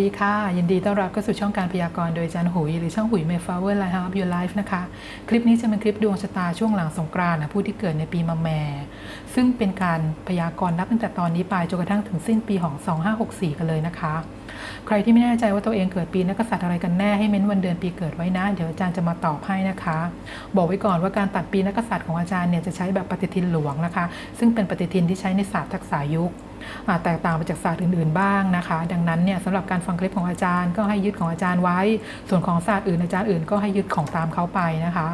ดีค่ะ ยินดีต้อนรับเข้าสู่ช่องการพยากรณ์โดยอาจารย์หุย หรือช่องหุยเมฟาวเวอร์ไลฟ์อัพยูไลฟ์นะคะ คลิปนี้จะเป็นคลิปดวงชะตาช่วงหลังสงกรานต์นะผู้ที่เกิดในปีมะแม่ ซึ่งเป็นการพยากรณ์นับตั้งแต่ตอนนี้ไปจนกระทั่งถึงสิ้นปีของ 2564 กันเลยนะคะ ใครที่ไม่แน่ใจว่าตัวเองเกิดปีนักกษัตริย์อะไรกันแน่ให้เม้นวันเดือนปีเกิดไว้นะ เดี๋ยวอาจารย์จะมาตอบให้นะคะ บอกไว้ก่อนว่าการตัดปีนักกษัตริย์ของอาจารย์เนี่ยจะใช้แบบปฏิทินหลวงนะคะ ซึ่งเป็นปฏิทินที่ใช้ในศาสตร์ทักษะยุค แตกต่างไปจากศาสตร์อื่น ๆ บ้างนะคะ ดังนั้นเนี่ยสำหรับการฟังคลิปของอาจารย์ ก็ให้ยึดของอาจารย์ไว้ ส่วนของศาสตร์อื่นอาจารย์อื่นก็ให้ยึดของตามเขาไปนะคะ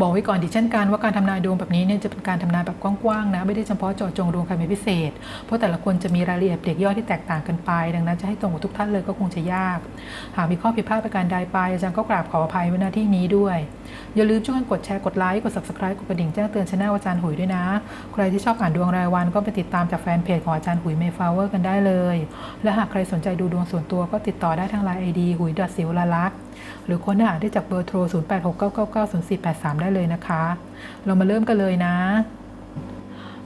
บอกไว้ก่อนดิเช่นกันว่าการทำนายดวงแบบนี้เนี่ยจะเป็นการทำนายแบบกว้างๆนะไม่ได้เฉพาะเจาะจงดวงใครเป็นพิเศษ เพราะแต่ละคนจะมีรายละเอียดเด็กย่อยที่แตกต่างกันไป ดังนั้นจะให้ตรงกับทุกท่านเลยก็คงจะยาก หากมีข้อผิดพลาดประการใดไปอาจารย์ก็กราบขออภัยไว้ณที่นี้ด้วย อย่าลืมช่วยกันกดแชร์กดไลค์กด subscribe กดกระดิ่งแจ้งเตือนช anel อาจารย์หุยด้วยนะ ใครที่ชอบอ่านดวงรายวันก็ไปติดตามจากแฟนเพจของอาจารย์หุยเมฟาวเวอร์กันได้เลย และหากใครสนใจดูดวงส่วนตัวก็ติดต่อได้ทางไลน์ไอดีหุยดัสิวลาลักษ์หรือค้นหาได้จากเบอร์โทร 0869990483ได้เลยนะคะ เรามาเริ่มกันเลยนะ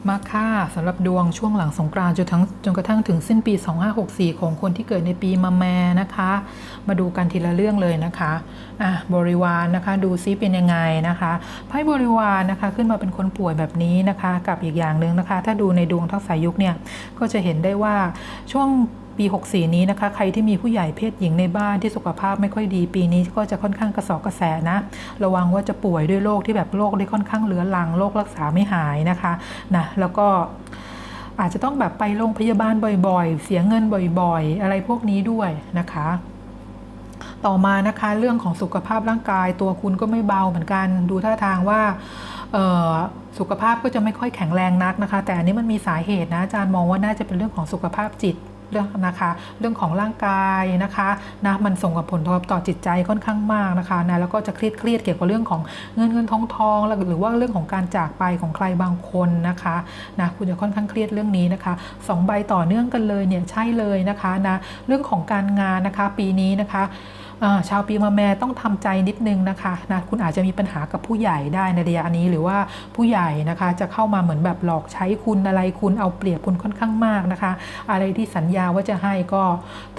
มาค่ะสำหรับดวงช่วงหลังสงกรานต์จนทั้งจนกระทั่งถึงสิ้นปี 2564 ของคนที่เกิดในปีมะแม่นะคะ มาดูกันทีละเรื่องเลยนะคะอะบริวารนะคะดูซิเป็นยังไงนะคะไพ่บริวารนะคะขึ้นมาเป็นคนป่วยแบบนี้นะคะ กับอีกอย่างหนึ่งนะคะ ถ้าดูในดวงทักษะยุคเนี่ยก็จะเห็นได้ว่าช่วงปี 64 นี้นะคะ ใครที่มีผู้ใหญ่เพศหญิงในบ้านที่สุขภาพไม่ค่อยดี ปีนี้ก็จะค่อนข้างกระสอบกระแสนะ ระวังว่าจะป่วยด้วยโรคที่แบบโรคที่ค่อนข้างเรื้อรังโรครักษาไม่หายนะคะนะแล้วก็อาจจะต้องแบบไปโรงพยาบาลบ่อยๆ เสียเงินบ่อยๆ อะไรพวกนี้ด้วยนะคะ ต่อมานะคะเรื่องของสุขภาพร่างกายตัวคุณก็ไม่เบาเหมือนกัน ดูท่าทางว่าสุขภาพก็จะไม่ค่อยแข็งแรงนักนะคะ แต่อันนี้มันมีสาเหตุนะอาจารย์มองว่าน่าจะเป็นเรื่องของสุขภาพจิต เรื่องนะคะเรื่องของร่างกายนะคะนะมันส่งกับผลกระทบต่อจิตใจค่อนข้างมากนะคะนะแล้วก็จะเครียดเครียดเกี่ยวกับเรื่องของเงินเงินทองทองหรือว่าเรื่องของการจากไปของใครบางคนนะคะนะคุณจะค่อนข้างเครียดเรื่องนี้นะคะสองใบต่อเนื่องกันเลยเนี่ยใช่เลยนะคะนะเรื่องของการงานนะคะปีนี้นะคะ ชาวปีมะแม่ต้องทำใจนิดนึงนะคะนะคุณอาจจะมีปัญหากับผู้ใหญ่ได้ในระยะนี้หรือว่าผู้ใหญ่นะคะจะเข้ามาเหมือนแบบหลอกใช้คุณอะไรคุณเอาเปรียบคุณค่อนข้างมากนะคะ อะไรที่สัญญาว่าจะให้ก็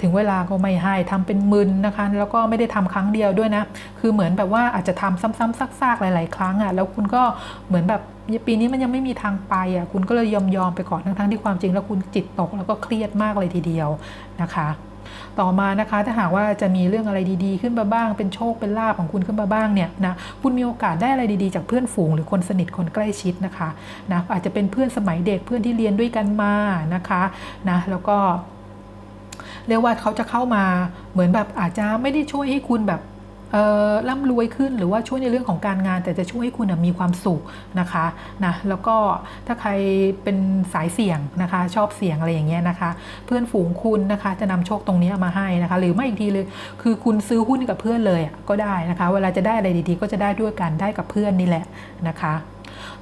ถึงเวลาก็ไม่ให้ทำเป็นมึนนะคะ แล้วก็ไม่ได้ทำครั้งเดียวด้วยนะ คือเหมือนแบบว่าอาจจะทำซ้ำๆซากๆหลาย ๆ ครั้งอะ่ะแล้วคุณก็เหมือนแบบปีนี้มันยังไม่มีทางไปอะคุณก็เลยยอมยอมไปก่อนทั้งๆที่ความจริงแล้วคุณจิตตกแล้วก็เครียดมากเลยทีเดียวนะคะ ต่อมานะคะถ้าหากว่าจะมีเรื่องอะไรดีๆ ขึ้นมาบ้าง เป็นโชคเป็นลาภของคุณขึ้นมาบ้างเนี่ยนะคุณมีโอกาสได้อะไรดีๆ จากเพื่อนฝูงหรือคนสนิทคนใกล้ชิดนะคะนะอาจจะเป็นเพื่อนสมัยเด็กเพื่อนที่เรียนด้วยกันมานะคะนะแล้วก็เรียกว่าเขาจะเข้ามาเหมือนแบบอาจจะไม่ได้ช่วยให้คุณแบบ ร่ำรวยขึ้นหรือว่าช่วยในเรื่องของการงาน แต่จะช่วยให้คุณนะมีความสุขนะคะนะแล้วก็ถ้าใครเป็นสายเสี่ยงนะคะ ชอบเสี่ยงอะไรอย่างเงี้ยนะคะ เพื่อนฝูงคุณนะคะ จะนำโชคตรงนี้มาให้นะคะ หรือไม่อีกทีเลยคือคุณซื้อหุ้นกับเพื่อนเลยก็ได้นะคะ เวลาจะได้อะไรดีๆ ก็จะได้ด้วยกันได้กับเพื่อนนี่แหละนะคะ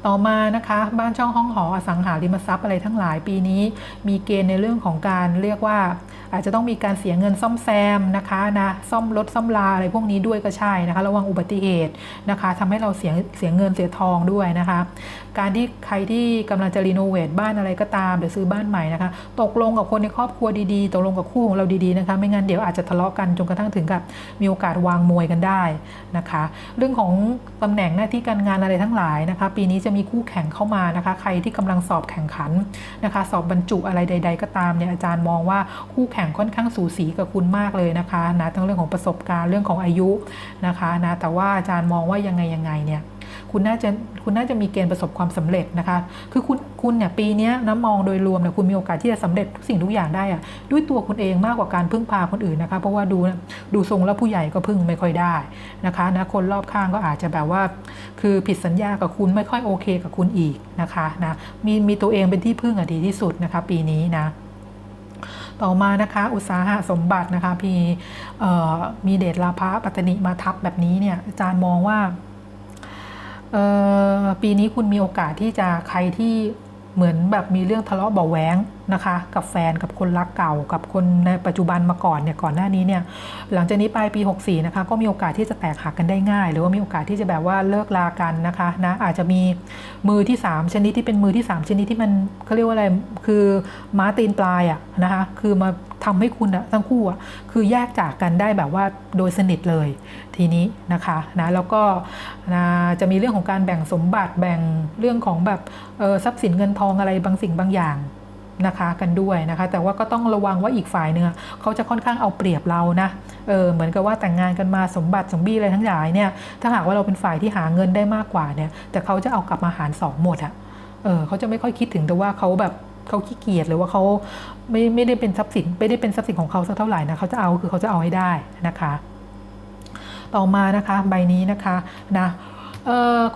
ต่อมานะคะบ้านช่องห้องหออสังหาริมทรัพย์อะไรทั้งหลายปีนี้ มีเกณฑ์ในเรื่องของการเรียกว่า อาจจะต้องมีการเสียเงินซ่อมแซมนะคะนะซ่อมรถซ่อมลาอะไรพวกนี้ด้วยก็ใช่นะคะระวังอุบัติเหตุนะคะทำให้เราเสียเสียเงินเสียทองด้วยนะคะ การที่ใครที่กำลังจะรีโนเวทบ้านอะไรก็ตามหรือซื้อบ้านใหม่นะคะ ตกลงกับคนในครอบครัวดีๆ ตกลงกับคู่ของเราดีๆนะคะ ไม่งั้นเดี๋ยวอาจจะทะเลาะกันจนกระทั่งถึงกับมีโอกาสวางมวยกันได้นะคะ เรื่องของตำแหน่งหน้าที่การงานอะไรทั้งหลายนะคะ ปีนี้จะมีคู่แข่งเข้ามานะคะ ใครที่กำลังสอบแข่งขันนะคะ สอบบรรจุอะไรใด ๆ ก็ตามเนี่ยอาจารย์มองว่าคู่แข่งข่งค่อนข้างสูสีกับคุณมากเลยนะคะนะทั้งเรื่องของประสบการณ์เรื่องของอายุนะคะนะแต่ว่าอาจารย์มองว่ายังไงยังไงเนี่ยคุณน่าจะคุณน่าจะมีเกณฑ์ประสบความสำเร็จนะคะ คือคุณคุณเนี่ยปีนี้นะมองโดยรวมเนี่ยคุณมีโอกาสที่จะสำเร็จทุกสิ่งทุกอย่างได้อะด้วยตัวคุณเองมากกว่าการพึ่งพาคนอื่นนะคะ เพราะว่าดูดูทรงแล้วผู้ใหญ่ก็พึ่งไม่ค่อยได้นะคะนะคนรอบข้างก็อาจจะแบบว่า คือผิดสัญญากับคุณไม่ค่อยโอเคกับคุณอีกนะคะนะมีมีตัวเองเป็นที่พึ่งอะดีที่สุดนะคะ ปีนี้นะ ต่อมานะคะ อุตสาหะสมบัตินะคะพี่มีเดชลาภะปัตตนิมาทับแบบนี้เนี่ยอาจารย์มองว่าปีนี้คุณมีโอกาสที่จะใครที่เหมือนแบบมีเรื่องทะเลาะเบาแหวง นะคะ กับแฟนกับคนรักเก่า กับคนในปัจจุบันมาก่อนเนี่ยก่อนหน้านี้เนี่ยหลังจากนี้ปลายปี 64 นะคะ ก็มีโอกาสที่จะแตกหักกันได้ง่าย หรือว่ามีโอกาสที่จะแบบว่าเลิกลากันนะคะนะอาจจะมีมือที่ 3 ชนิดที่เป็นมือที่ 3 ชนิดที่มันเขาเรียกว่าอะไรคือม้าตีนปลายอะนะคะคือมาทำให้คุณอะทั้งคู่อะคือแยกจากกันได้แบบว่าโดยสนิทเลยทีนี้นะคะนะแล้วก็นะจะมีเรื่องของการแบ่งสมบัติแบ่งเรื่องของแบบทรัพย์สินเงินทองอะไรบางสิ่งบางอย่าง นะคะกันด้วยนะคะ แต่ว่าก็ต้องระวังว่าอีกฝ่ายหนึ่งอเขาจะค่อนข้างเอาเปรียบเรานะเออเหมือนกับว่าแต่งงานกันมาสมบัติสมบีอะไรทั้งหลายเนี่ยถ้าหากว่าเราเป็นฝ่ายที่หาเงินได้มากกว่าเนี่ยแต่เขาจะเอากลับมาหารสองหมดอะเออเขาจะไม่ค่อยคิดถึงแต่ว่าเขาแบบเขาขี้เกียจหรือว่าเขาไม่ไม่ได้เป็นทรัพย์สินไม่ได้เป็นทรัพย์สินของเขาสักเท่าไหร่นะเขาจะเอาคือเขาจะเอาให้ได้นะคะ ต่อมานะคะใบนี้นะคะนะ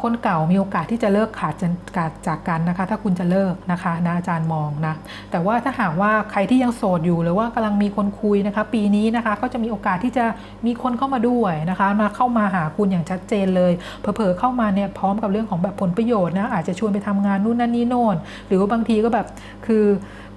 คนเก่ามีโอกาสที่จะเลิกขาดจากจากกันนะคะ ถ้าคุณจะเลิกนะคะนะอาจารย์มองนะแต่ว่าถ้าหากว่าใครที่ยังโสดอยู่หรือว่ากำลังมีคนคุยนะคะ ปีนี้นะคะก็จะมีโอกาสที่จะมีคนเข้ามาด้วยนะคะมาเข้ามาหาคุณอย่างชัดเจนเลยเผลอๆเข้ามาเนี่ยพร้อมกับเรื่องของแบบผลประโยชน์นะอาจจะชวนไปทำงานนู่นนั่นนี่โน่นหรือว่าบางทีก็แบบคือ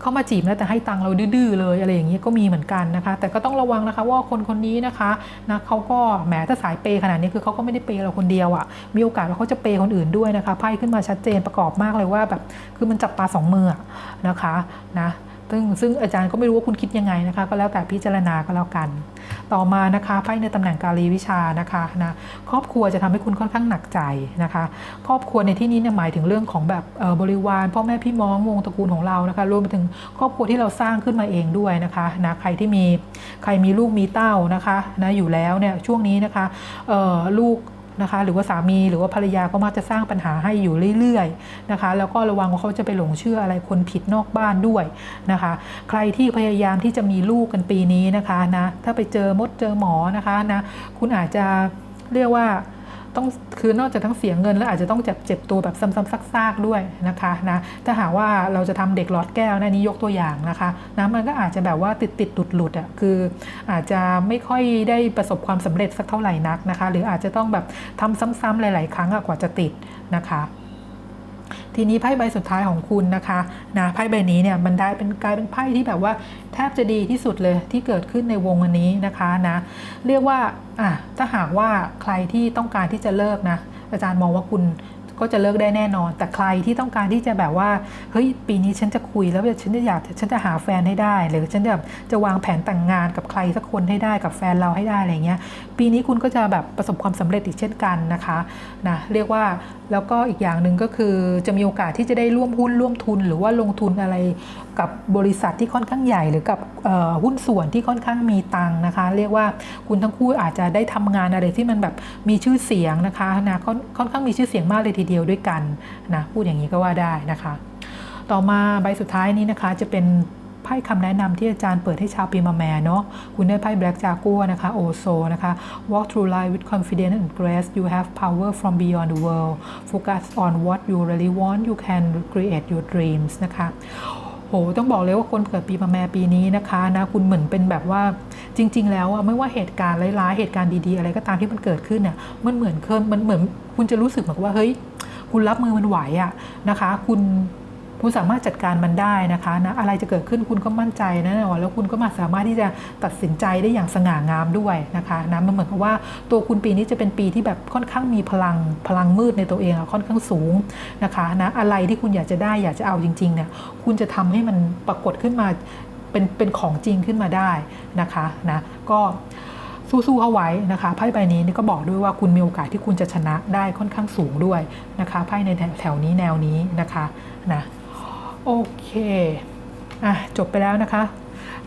เข้ามาจีบนะแต่ให้ตังค์เราดื้อๆเลยอะไรอย่างนี้ก็มีเหมือนกันนะคะ แต่ก็ต้องระวังนะคะว่าคนคนนี้นะคะนะเขาก็แหมถ้าสายเปย์ขนาดนี้คือเขาก็ไม่ได้เปย์เราคนเดียวอะ่ะมีโอกาสว่าเขาจะเปย์คนอื่นด้วยนะคะไพ่ขึ้นมาชัดเจนประกอบมากเลยว่าแบบคือมันจับปลาสองมืออะนะคะนะซึ่งซึ่งอาจารย์ก็ไม่รู้ว่าคุณคิดยังไงนะคะ ก็แล้วแต่พิจารณาก็แล้วกัน ต่อมานะคะไพ่ในตำแหน่งกาลีวิชานะคะนะครอบครัวจะทำให้คุณค่อนข้างหนักใจนะคะ ครอบครัวในที่นี้เนี่ยหมายถึงเรื่องของแบบบริวารพ่อแม่พี่น้องวงตระกูลของเรานะคะรวมไปถึงครอบครัวที่เราสร้างขึ้นมาเองด้วยนะคะนะใครที่มีใครมีลูกมีเต้านะคะนะอยู่แล้วเนี่ยช่วงนี้นะคะลูก นะคะหรือว่าสามีหรือว่าภรรยาก็มักจะสร้างปัญหาให้อยู่เรื่อยๆนะคะแล้วก็ระวังว่าเขาจะไปหลงเชื่ออะไรคนผิดนอกบ้านด้วยนะคะใครที่พยายามที่จะมีลูกกันปีนี้นะคะนะถ้าไปเจอมดเจอหมอนะคะนะคุณอาจจะเรียกว่า ต้องคือนอกจากทั้งเสียเงินแล้วอาจจะต้องเจ็บเจ็บตัวแบบซ้ำๆซากๆด้วยนะคะนะถ้าหากว่าเราจะทำเด็กหลอดแก้วนะนี้ยกตัวอย่างนะคะนะมันก็อาจจะแบบว่าติดติดหลุดหลุดอะคืออาจจะไม่ค่อยได้ประสบความสำเร็จสักเท่าไหร่นักนะคะ หรืออาจจะต้องแบบทำซ้ำๆหลาย ๆ ครั้งกว่าจะติดนะคะ ทีนี้ไพ่ใบสุดท้ายของคุณนะคะนะไพ่ใบนี้เนี่ยมันได้เป็นกลายเป็นไพ่ที่แบบว่าแทบจะดีที่สุดเลยที่เกิดขึ้นในวงอันนี้นะคะนะเรียกว่าอะถ้าหากว่าใครที่ต้องการที่จะเลิกนะอาจารย์มองว่าคุณ ก็จะเลิกได้แน่นอน แต่ใครที่ต้องการที่จะแบบว่าเฮ้ยปีนี้ฉันจะคุยแล้วฉันจะอยากฉันจะหาแฟนให้ได้ หรือฉันจะจะวางแผนแต่งงานกับใครสักคนให้ได้กับแฟนเราให้ได้อะไรเงี้ยปีนี้คุณก็จะแบบประสบความสำเร็จอีกเช่นกันนะคะนะเรียกว่าแล้วก็อีกอย่างหนึ่งก็คือจะมีโอกาสที่จะได้ร่วมหุ้นร่วมทุน หรือว่าลงทุนอะไรกับบริษัทที่ค่อนข้างใหญ่ หรือกับหุ้นส่วนที่ค่อนข้างมีตังค์นะคะ เรียกว่าคุณทั้งคู่อาจจะได้ทำงานอะไรที่มันแบบมีชื่อเสียงนะคะนะค่อนข้างมีชื่อเสียงมากเลยทีเดียวด้วยกันนะพูดอย่างนี้ก็ว่าได้นะคะ ต่อมาใบสุดท้ายนี้นะคะจะเป็นไพ่คำแนะนำที่อาจารย์เปิดให้ชาวปีมาแม่เนาะคุณได้ไพ่ Black Jaguar นะคะโอโซนะคะ Walk through life with confidence and grace you have power from beyond the world focus on what you really want you can create your dreams นะคะ โหต้องบอกเลยว่าคนเกิดปีมะแม่ปีนี้นะคะนะคุณเหมือนเป็นแบบว่าจริง ๆ แล้วอะไม่ว่าเหตุการณ์ร้ายๆเหตุการณ์ดีๆ อะไรก็ตามที่มันเกิดขึ้นเนี่ยมันเหมือนเคยมันเหมือนคุณจะรู้สึกเหมือนกับว่าเฮ้ยคุณรับมือมันไหวอะนะคะ คุณ คุณสามารถจัดการมันได้นะคะนะอะไรจะเกิดขึ้นคุณก็มั่นใจนะแล้วคุณก็มาสามารถที่จะตัดสินใจได้อย่างสง่างามด้วยนะคะนะมันเหมือนกับว่าตัวคุณปีนี้จะเป็นปีที่แบบค่อนข้างมีพลังพลังมืดในตัวเองอะค่อนข้างสูงนะคะนะอะไรที่คุณอยากจะได้อยากจะเอาจริงๆเนี่ยคุณจะทำให้มันปรากฏขึ้นมาเป็นเป็นของจริงขึ้นมาได้นะคะนะก็สู้ๆเข้าไว้นะคะไพ่ใบนี้นี่ก็บอกด้วยว่าคุณมีโอกาสที่คุณจะชนะได้ค่อนข้างสูงด้วยนะคะไพ่ในแถวนี้แนวนี้นะคะนะ โอเคอะจบไปแล้วนะคะ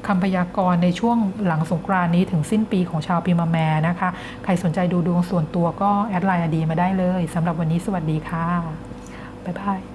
คำพยากรณ์ในช่วงหลังสงกรานนี้ถึงสิ้นปีของชาวปีมาแมนะคะ ใครสนใจดูดวงส่วนตัวก็แอดไลน์อดีมาได้เลยสำหรับวันนี้สวัสดีค่ะ บ๊ายบาย